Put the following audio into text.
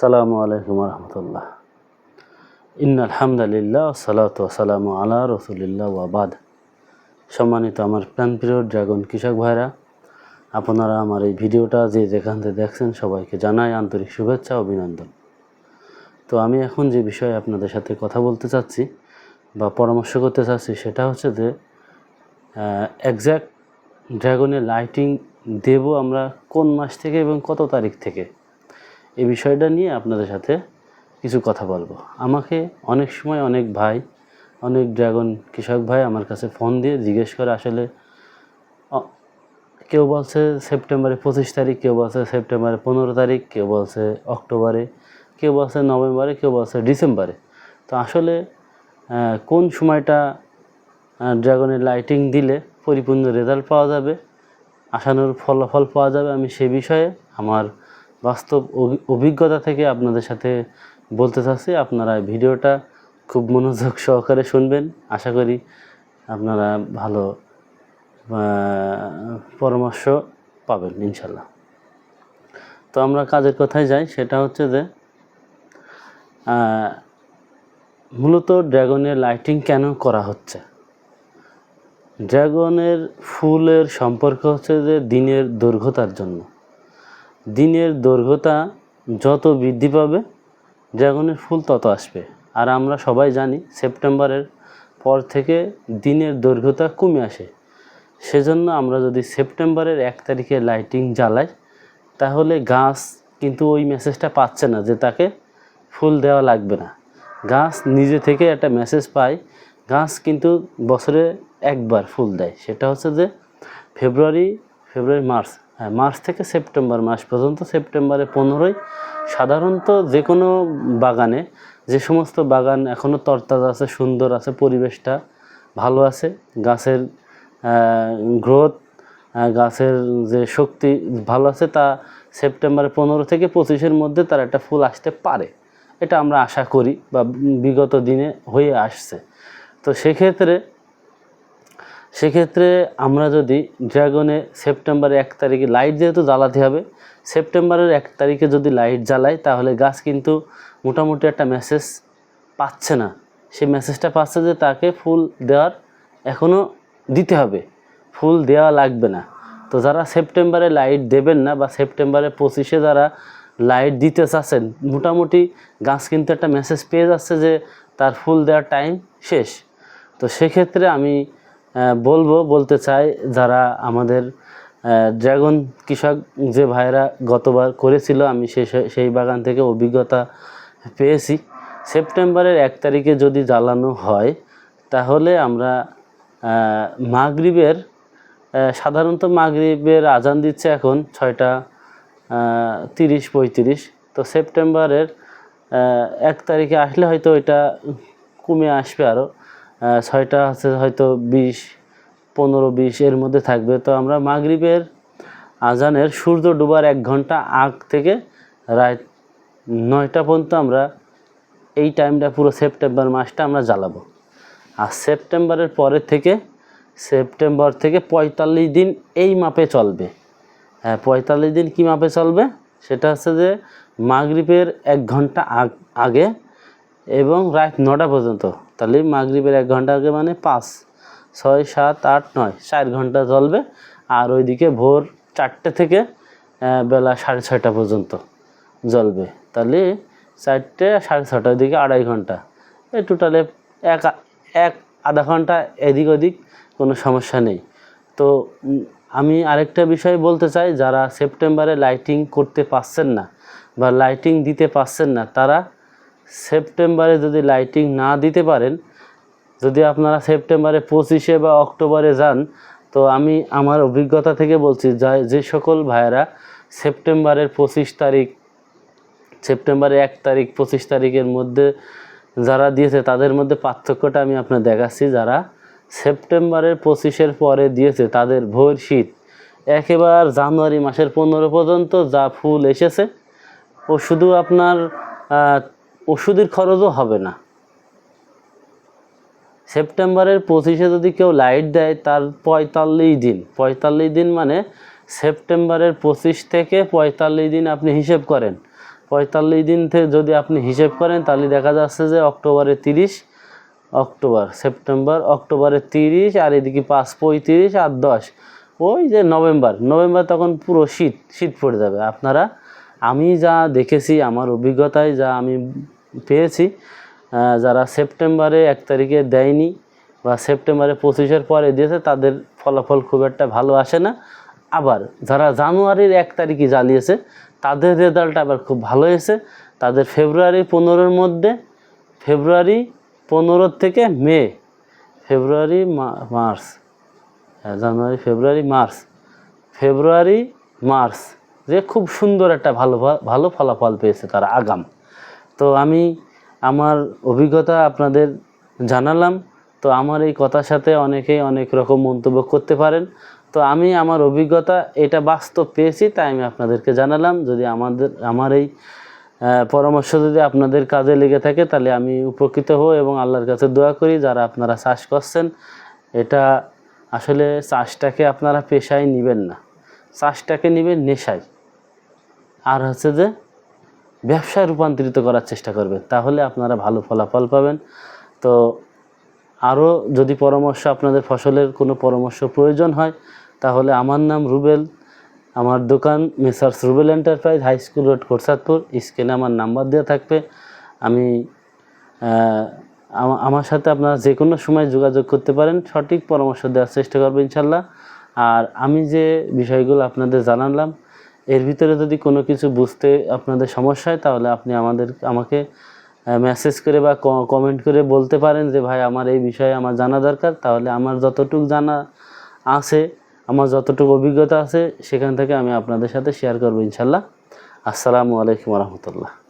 সালামু আলাইকুম রহমতুল্লাহ। ইন আলহামদুলিল্লাহ সালাত সালামু আলা রসুলিল্লাহ ওয়াবাদ সম্মানিত আমার প্রাণপ্রিয় ড্রাগন কৃষক ভাইরা, আপনারা আমার এই ভিডিওটা যে যেখান থেকে দেখছেন সবাইকে জানাই আন্তরিক শুভেচ্ছা অভিনন্দন। তো আমি এখন যে বিষয়ে আপনাদের সাথে কথা বলতে চাচ্ছি বা পরামর্শ করতে চাচ্ছি সেটা হচ্ছে যে একজ্যাক্ট ড্রাগনের লাইটিং দেব আমরা কোন মাস থেকে এবং কত তারিখ থেকে? এই বিষয়টা নিয়ে আপনাদের সাথে কিছু কথা বলব। আমাকে অনেক সময় অনেক ভাই, অনেক ড্রাগন কৃষক ভাই আমার কাছে ফোন দিয়ে জিজ্ঞেস করে আসলে কেউ বলছে সেপ্টেম্বরে পঁচিশ তারিখ, কেউ বলছে সেপ্টেম্বরে পনেরো তারিখ, কেউ বলছে অক্টোবরে, কেউ বলছে নভেম্বরে, কেউ বলছে ডিসেম্বরে। তো আসলে কোন সময়টা ড্রাগনের লাইটিং দিলে পরিপূর্ণ রেজাল্ট পাওয়া যাবে, আশানুর ফলাফল পাওয়া যাবে, আমি সে বিষয়ে আমার বাস্তব অভি- অভিজ্ঞতা থেকে আপনাদের সাথে বলতে চাচ্ছি। আপনারা ভিডিওটা খুব মনোযোগ সহকারে শুনবেন। আশা করি আপনারা ভালো পরামর্শ পাবেন ইনশাল্লাহ তো আমরা কাজের কথায় যাই। সেটা হচ্ছে যে মূলত ড্রাগনের লাইটিং কেন করা হচ্ছে? ড্রাগনের ফুলের সম্পর্ক হচ্ছে যে দিনের দৈর্ঘ্যতার জন্য। দিনের দৈর্ঘ্যতা যত বৃদ্ধি পাবে, ড্রাগনের ফুল তত আসবে। আর আমরা সবাই জানি সেপ্টেম্বরের পর থেকে দিনের দৈর্ঘ্যতা কমে আসে। সেজন্য আমরা যদি সেপ্টেম্বরের এক তারিখে লাইটিং জ্বালাই, তাহলে গাছ কিন্তু ওই মেসেজটা পাচ্ছে না যে তাকে ফুল দেওয়া লাগবে না। গাছ নিজে থেকে একটা মেসেজ পায়, গাছ কিন্তু বছরে একবার ফুল দেয়। সেটা হচ্ছে যে ফেব্রুয়ারি ফেব্রুয়ারি, মার্চ হ্যাঁ মার্চ থেকে সেপ্টেম্বর, মাস পর্যন্ত সেপ্টেম্বরে পনেরোই। সাধারণত যে কোনো বাগানে যে সমস্ত বাগান এখনও তরতাজা আছে, সুন্দর আছে, পরিবেশটা ভালো আছে, গাছের গ্রোথ গাছের যে শক্তি ভালো আছে, তা সেপ্টেম্বর পনেরো থেকে পঁচিশের মধ্যে তার একটা ফুল আসতে পারে। এটা আমরা আশা করি বা বিগত দিনে হয়ে আসছে। তো সেক্ষেত্রে সেক্ষেত্রে আমরা যদি ড্রাগনে সেপ্টেম্বরের এক তারিখে লাইট যেহেতু জ্বালাতে হবে, সেপ্টেম্বরের এক তারিখে যদি লাইট জ্বালাই তাহলে গাছ কিন্তু মোটামুটি একটা মেসেজ পাচ্ছে না। সেই মেসেজটা পাচ্ছে যে তাকে ফুল দেওয়ার এখনও দিতে হবে। ফুল দেওয়া লাগবে না। তো যারা সেপ্টেম্বরে লাইট দেবেন না বা সেপ্টেম্বরে পঁচিশে যারা লাইট দিতে চাচ্ছেন, মোটামুটি গাছ কিন্তু একটা মেসেজ পেয়ে যাচ্ছে যে তার ফুল দেওয়ার টাইম শেষ। তো সেক্ষেত্রে আমি বলব, বলতে চাই যারা আমাদের ড্রাগন কৃষক যে ভাইরা গতবার করেছিল, আমি সেই সেই বাগান থেকে অভিজ্ঞতা পেয়েছি। সেপ্টেম্বরের এক তারিখে যদি জ্বালানো হয়, তাহলে আমরা মাগরিবের সাধারণত মাগরিবের আজান দিচ্ছে এখন ছয়টা তিরিশ, পঁয়ত্রিশ। তো সেপ্টেম্বরের এক তারিখে আসলে হয়তো এটা কমে আসবে আরও ছয়টা আছে, হয়তো বিশ, পনেরো, বিশ, এর মধ্যে থাকবে। তো আমরা মাগরিবের আজানের সূর্য ডুবার এক ঘণ্টা আগ থেকে রাত নয়টা পর্যন্ত আমরা এই টাইমটা পুরো সেপ্টেম্বর মাসটা আমরা জ্বালাবো। আর সেপ্টেম্বরের পরের থেকে সেপ্টেম্বর থেকে পঁয়তাল্লিশ দিন এই মাপে চলবে। হ্যাঁ পঁয়তাল্লিশ দিন কী মাপে চলবে? সেটা হচ্ছে যে মাগরিবের এক ঘণ্টা আগ, আগে এবং রাত নটা পর্যন্ত। তাহলে মাগরিবের এক ঘণ্টা আগে মানে পাঁচ, ছয়, সাত, আট, নয়, চার ঘণ্টা চলবে। আর ওইদিকে ভোর চারটে থেকে বেলা সাড়ে ছয়টা পর্যন্ত জ্বলবে তাহলে চারটে সাড়ে ছটার দিকে আড়াই ঘণ্টা। এই টোটালে এক এক আধা ঘণ্টা এদিক ওদিক কোনো সমস্যা নেই। তো আমি আরেকটা বিষয় বলতে চাই, যারা সেপ্টেম্বরে লাইটিং করতে পারছেন না বা লাইটিং দিতে পারছেন না, তারা সেপ্টেম্বরে যদি লাইটিং না দিতে পারেন, যদি আপনারা সেপ্টেম্বরে পঁচিশে বা অক্টোবরে যান, তো আমি আমার অভিজ্ঞতা থেকে বলছি যা যে সকল ভাইয়েরা সেপ্টেম্বরের পঁচিশ তারিখ, সেপ্টেম্বরের এক তারিখ, পঁচিশ তারিখের মধ্যে যারা দিয়েছে, তাদের মধ্যে পার্থক্যটা আমি আপনার দেখাচ্ছি। যারা সেপ্টেম্বরের পঁচিশের পরে দিয়েছে, তাদের ভোর শীত, একেবারে জানুয়ারি মাসের পনেরো পর্যন্ত যা ফুল এসেছে, ও শুধু আপনার ওষুধের খরচও হবে না। সেপ্টেম্বরের পঁচিশে যদি কেউ লাইট দেয়, তার পঁয়তাল্লিশ দিন। পঁয়তাল্লিশ দিন মানে সেপ্টেম্বরের পঁচিশ থেকে পঁয়তাল্লিশ দিন আপনি হিসেব করেন। পঁয়তাল্লিশ দিন থেকে যদি আপনি হিসেব করেন, তাহলে দেখা যাচ্ছে যে অক্টোবরে তিরিশ, অক্টোবর, সেপ্টেম্বর অক্টোবরে তিরিশ, আর এদিকে পাঁচ পঁয়ত্রিশ আর দশ। ওই যে নভেম্বর নভেম্বর তখন পুরো শীত শীত পড়ে যাবে। আপনারা, আমি যা দেখেছি, আমার অভিজ্ঞতায় যা আমি পেয়েছি। যারা সেপ্টেম্বরে এক তারিখে দেয়নি বা সেপ্টেম্বরে পঁচিশের পরে দিয়েছে তাদের ফলাফল খুব একটা ভালো আসে না। আবার যারা জানুয়ারির এক তারিখে জ্বালিয়েছে তাদের রেজাল্ট আবার খুব ভালো হয়েছে। তাদের ফেব্রুয়ারি পনেরোর মধ্যে ফেব্রুয়ারি পনেরো থেকে মে ফেব্রুয়ারি মার্চ হ্যাঁ, জানুয়ারি ফেব্রুয়ারি মার্চ ফেব্রুয়ারি মার্চ যে খুব সুন্দর একটা ভালো ভালো ফলাফল পেয়েছে তারা আগাম। তো আমি আমার অভিজ্ঞতা আপনাদের জানালাম। তো আমার এই কথার সাথে অনেকেই অনেক রকম মন্তব্য করতে পারেন। তো আমি আমার অভিজ্ঞতা এটা বাস্তব পেয়েছি, তাই আমি আপনাদেরকে জানালাম। যদি আমাদের, আমার এই পরামর্শ যদি আপনাদের কাজে লেগে থাকে, তাহলে আমি উপকৃত হব এবং আল্লাহর কাছে দোয়া করি, যারা আপনারা চাষ করছেন। এটা আসলে চাষটাকে আপনারা পেশায় নেবেন না। চাষটাকে নেবেন নেশায়। আর হচ্ছে যে ব্যবসায় রূপান্তরিত করার চেষ্টা করবেন, তাহলে আপনারা ভালো ফলাফল পাবেন। তো আরও যদি পরামর্শ আপনাদের ফসলের কোনো পরামর্শ প্রয়োজন হয়, তাহলে আমার নাম রুবেল, আমার দোকান Messrs Rubel enterprise high school road Korsadpur স্ক্রিনে আমার নাম্বার দেওয়া থাকবে। আমি, আমার সাথে আপনারা যে কোনো সময় যোগাযোগ করতে পারেন। সঠিক পরামর্শ দেওয়ার চেষ্টা করব ইনশাল্লাহ। আর আমি যে বিষয়গুলো আপনাদের জানালাম এর ভিতরে যদি কোনো কিছু বুঝতে আপনাদের সমস্যা হয়, তাহলে আপনি আমাদের, আমাকে মেসেজ করে বা কমেন্ট করে বলতে পারেন যে, ভাই, আমার এই বিষয়ে আমার জানা দরকার। তাহলে আমার যতটুকু জানা আছে, আমার যতটুকু অভিজ্ঞতা আছে, সেখান থেকে আমি আপনাদের সাথে শেয়ার করব ইনশাল্লাহ। আসসালামু আলাইকুম রহমতুল্লাহ।